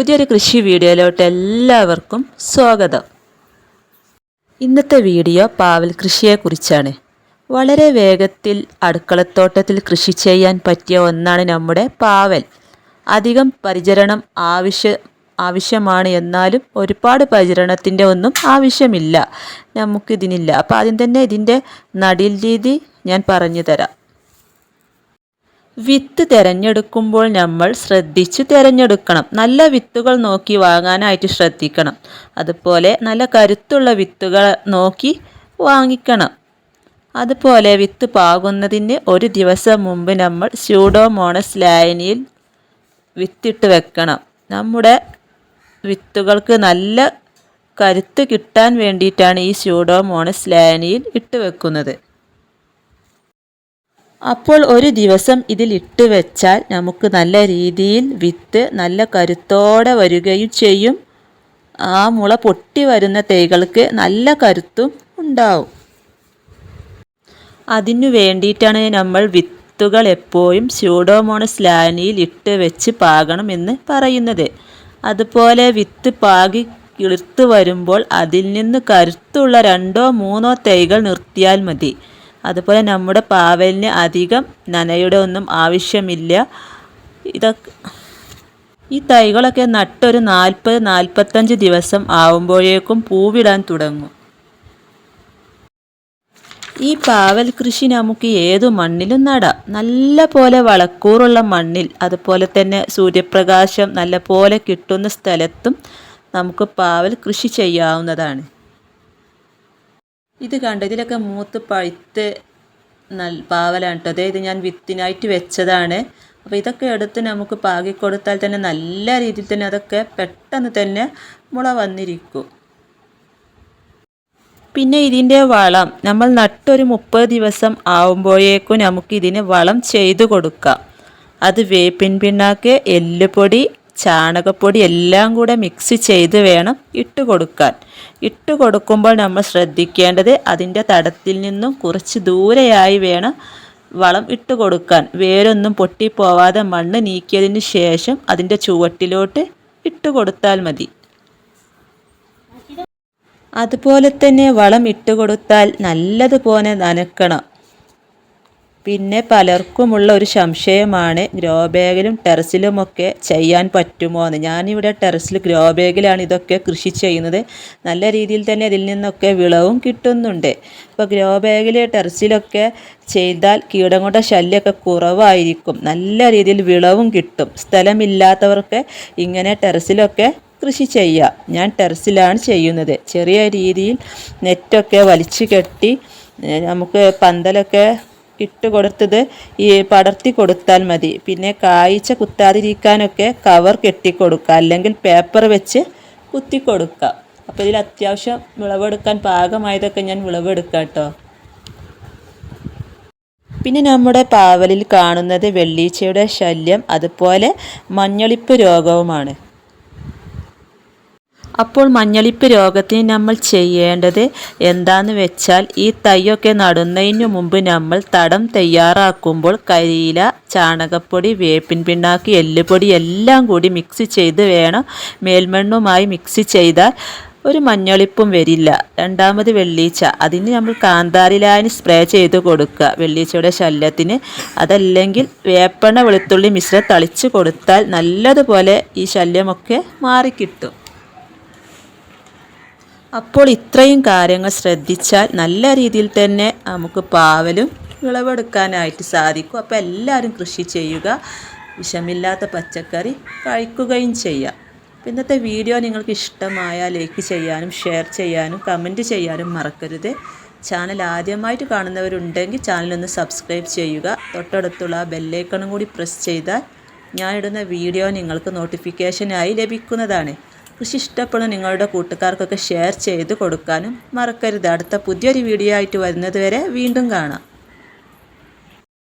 പുതിയൊരു കൃഷി വീഡിയോയിലോട്ട് എല്ലാവർക്കും സ്വാഗതം. ഇന്നത്തെ വീഡിയോ പാവൽ കൃഷിയെക്കുറിച്ചാണ്. വളരെ വേഗത്തിൽ അടുക്കളത്തോട്ടത്തിൽ കൃഷി ചെയ്യാൻ പറ്റിയ ഒന്നാണ് നമ്മുടെ പാവൽ. അധികം പരിചരണം ആവശ്യ ആവശ്യമാണ് എന്നാലും ഒരുപാട് പരിചരണത്തിന്റെ ഒന്നും ആവശ്യമില്ല. നമുക്കിതിനില്ല. അപ്പോൾ ആദ്യം തന്നെ ഇതിന്റെ നടിൽ രീതി ഞാൻ പറഞ്ഞു തരാം. വിത്ത് തിരഞ്ഞെടുക്കുമ്പോൾ നമ്മൾ ശ്രദ്ധിച്ച് തിരഞ്ഞെടുക്കണം. നല്ല വിത്തുകൾ നോക്കി വാങ്ങാനായിട്ട് ശ്രദ്ധിക്കണം. അതുപോലെ നല്ല കരുത്തുള്ള വിത്തുകൾ നോക്കി വാങ്ങിക്കണം. അതുപോലെ വിത്ത് പാകുന്നതിന് ഒരു ദിവസം മുമ്പ് നമ്മൾ സ്യൂഡോമോണസ് ലായനിയിൽ വിത്തിട്ട് വെക്കണം. നമ്മുടെ വിത്തുകൾക്ക് നല്ല കരുത്ത് കിട്ടാൻ വേണ്ടിയിട്ടാണ് ഈ സ്യൂഡോമോണസ് ലായനിയിൽ ഇട്ട് വെക്കുന്നത്. അപ്പോൾ ഒരു ദിവസം ഇതിൽ ഇട്ട് വെച്ചാൽ നമുക്ക് നല്ല രീതിയിൽ വിത്ത് നല്ല കരുത്തോടെ വരികയും ചെയ്യും. ആ മുള പൊട്ടി വരുന്ന തൈകൾക്ക് നല്ല കരുത്തും ഉണ്ടാവും. അതിനു വേണ്ടിയിട്ടാണ് നമ്മൾ വിത്തുകൾ എപ്പോഴും സ്യൂഡോമോണസ് ലാനിയിൽ ഇട്ട് വെച്ച് പാകണം എന്ന് പറയുന്നത്. അതുപോലെ വിത്ത് പാകി കിളിർത്ത് വരുമ്പോൾ അതിൽ നിന്ന് കരുത്തുള്ള രണ്ടോ മൂന്നോ തൈകൾ നിർത്തിയാൽ മതി. അതുപോലെ നമ്മുടെ പാവലിന് അധികം നനയുടെ ഒന്നും ആവശ്യമില്ല. ഇതൊക്കെ ഈ തൈകളൊക്കെ നട്ടൊരു നാൽപ്പത് നാൽപ്പത്തഞ്ച് ദിവസം ആവുമ്പോഴേക്കും പൂവിടാൻ തുടങ്ങും. ഈ പാവൽ കൃഷി നമുക്ക് ഏതു മണ്ണിലും നടാം. നല്ല പോലെ വളക്കൂറുള്ള മണ്ണിൽ അതുപോലെ തന്നെ സൂര്യപ്രകാശം നല്ല പോലെ കിട്ടുന്ന സ്ഥലത്തും നമുക്ക് പാവൽ കൃഷി ചെയ്യാവുന്നതാണ്. ഇത് കണ്ട? ഇതിലൊക്കെ മൂത്ത് പഴുത്ത് നൽ പാവലാണ് കേട്ടോ അതായത് ഞാൻ വിത്തിനായിട്ട് വെച്ചതാണ്. അപ്പോൾ ഇതൊക്കെ എടുത്ത് നമുക്ക് പാകി കൊടുത്താൽ തന്നെ നല്ല രീതിയിൽ തന്നെ അതൊക്കെ പെട്ടെന്ന് തന്നെ മുള വന്നിരിക്കും. പിന്നെ ഇതിന്റെ വളം. നമ്മൾ നട്ടൊരു മുപ്പത് ദിവസം ആവുമ്പോഴേക്കും നമുക്ക് ഇതിന് വളം ചെയ്തു കൊടുക്കാം. അത് വേപ്പിൻ പിണ്ണാക്ക് എല്ലുപൊടി ചാണകപ്പൊടി എല്ലാം കൂടെ മിക്സ് ചെയ്ത് വേണം ഇട്ട് കൊടുക്കാൻ. ഇട്ട് കൊടുക്കുമ്പോൾ നമ്മൾ ശ്രദ്ധിക്കേണ്ടത് അതിന്റെ തടത്തിൽ നിന്നും കുറച്ച് ദൂരെയായി വേണം വളം ഇട്ട് കൊടുക്കാൻ. വേരൊന്നും പൊട്ടിപ്പോവാതെ മണ്ണ് നീക്കിയതിന് ശേഷം അതിന്റെ ചുവട്ടിലോട്ട് ഇട്ട് കൊടുത്താൽ മതി. അതുപോലെ തന്നെ വളം ഇട്ട് കൊടുത്താൽ നല്ലതുപോലെ നനക്കണം. പിന്നെ പലർക്കുമുള്ള ഒരു സംശയമാണ് ഗ്രോ ബാഗിലും ടെറസിലുമൊക്കെ ചെയ്യാൻ പറ്റുമോ എന്ന്. ഞാനിവിടെ ടെറസിൽ ഗ്രോ ബാഗിലാണ് ഇതൊക്കെ കൃഷി ചെയ്യുന്നത്. നല്ല രീതിയിൽ തന്നെ അതിൽ നിന്നൊക്കെ വിളവും കിട്ടുന്നുണ്ട്. അപ്പോൾ ഗ്രോ ബാഗിൽ ടെറസിലൊക്കെ ചെയ്താൽ കീടങ്ങളുടെ ശല്യമൊക്കെ കുറവായിരിക്കും. നല്ല രീതിയിൽ വിളവും കിട്ടും. സ്ഥലമില്ലാത്തവർക്ക് ഇങ്ങനെ ടെറസിലൊക്കെ കൃഷി ചെയ്യാം. ഞാൻ ടെറസിലാണ് ചെയ്യുന്നത്. ചെറിയ രീതിയിൽ നെറ്റൊക്കെ വലിച്ചു കെട്ടി നമുക്ക് പന്തലൊക്കെ ഇട്ട് കൊടുത്തത് ഈ പടർത്തി കൊടുത്താൽ മതി. പിന്നെ കായ്ച്ച കുത്താതിരിക്കാനൊക്കെ കവർ കെട്ടിക്കൊടുക്കുക അല്ലെങ്കിൽ പേപ്പർ വെച്ച് കുത്തി കൊടുക്കുക. അപ്പോൾ ഇതിൽ അത്യാവശ്യം വിളവെടുക്കാൻ പാകമായതൊക്കെ ഞാൻ വിളവെടുക്കാം കേട്ടോ. പിന്നെ നമ്മുടെ പാവലിൽ കാണുന്നത് വെള്ളീച്ചയുടെ ശല്യം അതുപോലെ മഞ്ഞളിപ്പ് രോഗവുമാണ്. അപ്പോൾ മഞ്ഞളിപ്പ് രോഗത്തിന് നമ്മൾ ചെയ്യേണ്ടത് എന്താന്ന് വെച്ചാൽ ഈ തൈയൊക്കെ നടുന്നതിന് മുമ്പ് നമ്മൾ തടം തയ്യാറാക്കുമ്പോൾ കരിയില ചാണകപ്പൊടി വേപ്പിൻ പിണ്ണാക്ക് എല്ലുപൊടി എല്ലാം കൂടി മിക്സ് ചെയ്ത് വേണം മേൽമണ്ണുമായി മിക്സ് ചെയ്താൽ ഒരു മഞ്ഞളിപ്പും വരില്ല. രണ്ടാമത് വെള്ളീച്ച. അതിന് നമ്മൾ കാന്താരിലായനി സ്പ്രേ ചെയ്ത് കൊടുക്കുക. വെള്ളീച്ചയുടെ ശല്യത്തിന്. അതല്ലെങ്കിൽ വേപ്പണ വെളുത്തുള്ളി മിശ്രം തളിച്ച് കൊടുത്താൽ നല്ലതുപോലെ ഈ ശല്യമൊക്കെ മാറിക്കിട്ടും. അപ്പോൾ ഇത്രയും കാര്യങ്ങൾ ശ്രദ്ധിച്ചാൽ നല്ല രീതിയിൽ തന്നെ നമുക്ക് പാവലും വിളവെടുക്കാനായിട്ട് സാധിക്കും. അപ്പോൾ എല്ലാവരും കൃഷി ചെയ്യുക വിഷമില്ലാത്ത പച്ചക്കറി കഴിക്കുകയും ചെയ്യാം. ഇന്നത്തെ വീഡിയോ നിങ്ങൾക്ക് ഇഷ്ടമായാൽ ലൈക്ക് ചെയ്യാനും ഷെയർ ചെയ്യാനും കമന്റ് ചെയ്യാനും മറക്കരുത്. ചാനൽ ആദ്യമായിട്ട് കാണുന്നവരുണ്ടെങ്കിൽ ചാനലൊന്ന് സബ്സ്ക്രൈബ് ചെയ്യുക. തൊട്ടടുത്തുള്ള ബെല്ലൈക്കണും കൂടി പ്രസ് ചെയ്താൽ ഞാനിടുന്ന വീഡിയോ നിങ്ങൾക്ക് നോട്ടിഫിക്കേഷനായി ലഭിക്കുന്നതാണ്. കൃഷി ഇഷ്ടപ്പെടുന്ന നിങ്ങളുടെ കൂട്ടുകാർക്കൊക്കെ ഷെയർ ചെയ്ത് കൊടുക്കാനും മറക്കരുത്. അടുത്ത പുതിയൊരു വീഡിയോ ആയിട്ട് വരുന്നത് വരെ വീണ്ടും കാണാം.